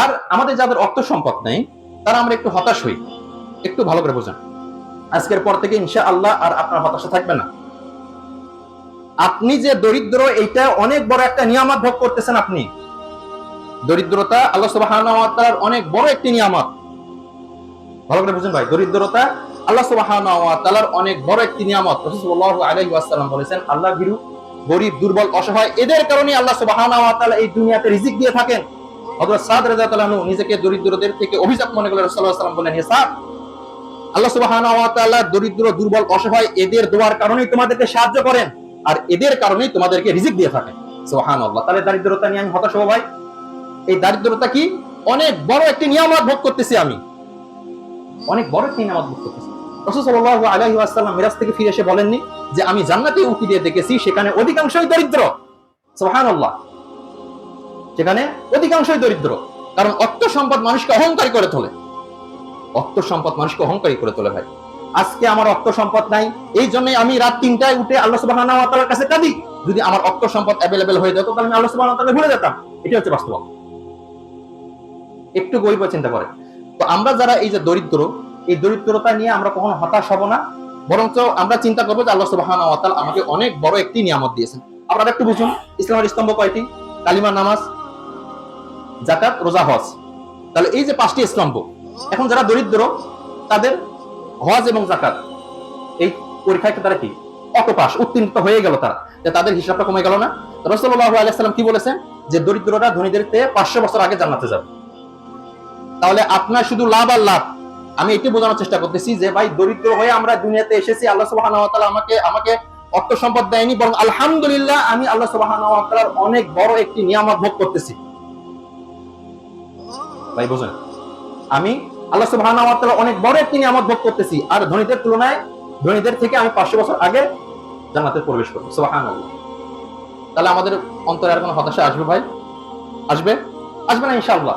আর আমাদের যাদের অর্থ সম্পদ নেই, তারা আমরা একটু হতাশ হই। একটু ভালো করে বোঝেন। আজকের পর থেকে ইনশা আল্লাহ আর আপনার হতাশা থাকবে না। আপনি যে দরিদ্র, এইটা অনেক বড় একটা নিয়ামত ভোগ করতেছেন আপনি। দরিদ্রতা আল্লাহ সুবহানাহু ওয়া অনেক বড় একটি নিয়ামত। ভালো করে বুঝুন ভাই, দরিদ্রতা আল্লাহ সুবহানাহু ওয়া অনেক বড় একটি নিয়ামত। রাসূল সাল্লাল্লাহু বলেছেন, আল্লাহ ভীরু, গরিব, দুর্বল, অসহায়, এদের কারণে আল্লাহ ওয়া তাআলা এই দুনিয়াতে রিজিক দিয়ে থাকেন। নিজেকে দরিদ্রদের থেকে মনে করে রাসূলুল্লাহ সাল্লাল্লাহু আলাইহি বলেন হে সাদ, আল্লাহ দরিদ্র, দুর্বল, অসহায়, এদের দোয়ার কারণেই তোমাদেরকে সাহায্য করেন আর এদের কারণেই তোমাদেরকে রিজিক দিয়ে থাকেন। সুবহানাল্লাহ। তাহলে দারিদ্রতা নিয়ে আমি হতাশ ভাই? এই দারিদ্রতা কি? অনেক বড় একটি নিয়ামত ভোগ করতেছি আমি। অনেক বড় একটি নিয়ামত ভোগ করতেছি। মিরাজ থেকে ফিরে এসে বলেননি যে আমি জান্নাতে উকি দিয়ে দেখেছি, সেখানে অধিকাংশই দরিদ্র। সুবহানাল্লাহ। সেখানে অধিকাংশই দরিদ্র। কারণ অর্থ সম্পদ মানুষকে অহংকারী করে তোলে। অর্থ সম্পদ মানুষকে অহংকারী করে তোলে ভাই। আজকে আমার অর্থ সম্পদ নাই, এই জন্যই আমি রাত তিনটায় উঠে আল্লাহ সুবহানাহু কাছে কাঁদি। যদি আমার অর্থ সম্পদ অ্যাভেলেবেল হয়ে যেত, তাহলে আমি আল্লাহ ওয়া ভুলে যেতাম। এটা হচ্ছে বাস্তব একটু গরিব চিন্তা করে। তো আমরা যারা এই যে দরিদ্র, এই দরিদ্রতা নিয়ে আমরা কখনো হতাশ হব না। বরঞ্চ আমরা চিন্তা করব যে আল্লাহ সুবহানাহু আমাকে অনেক বড় একটি নিয়ামত দিয়েছেন। আপনারা একটু বুঝুন, ইসলামের স্তম্ভ কয়টি? কালিমা নামাজ জাকাত রোজা, হজ। তাহলে এই যে পাঁচটি স্তম্ভ, এখন যারা দরিদ্র, তাদের হজ এবং জাকাত এই পরীক্ষায় তারা কি? অটোপাস, উত্তীর্ণ হয়ে গেল তারা। তাদের হিসাবটা কমে গেল না। রসল্লাহ আলাইসাল্লাম কি বলেছেন? যে দরিদ্ররা ধনীদের চেয়ে পাঁচশো বছর আগে জান্নাতে যাবে। তাহলে আপনার শুধু লাভ আর লাভ। আমি এটি বোঝানোর চেষ্টা করতেছি যে, ভাই, দরিদ্র হয়ে আমরা দুনিয়াতে এসেছি, আল্লাহ তাআলা আমাকে আমাকে অর্থ সম্পদ দেয়নি, বরং আলহামদুলিল্লাহ আমি আল্লাহ ওয়া অনেক বড় একটি নিয়ামত ভোগ করতেছি। ভাই বোঝেন আমি আল্লাহ সুবাহ অনেক বড় একটি নিয়ামত ভোগ করতেছি, আর ধনীদের তুলনায় ধনীদের থেকে আমি পাঁচশো বছর আগে জান্নাতে প্রবেশ করব। সুবাহান তাহলে আমাদের অন্তরে আর কোনো হতাশা আসবে ভাই? আসবে? আসবে না ইনশাআল্লাহ।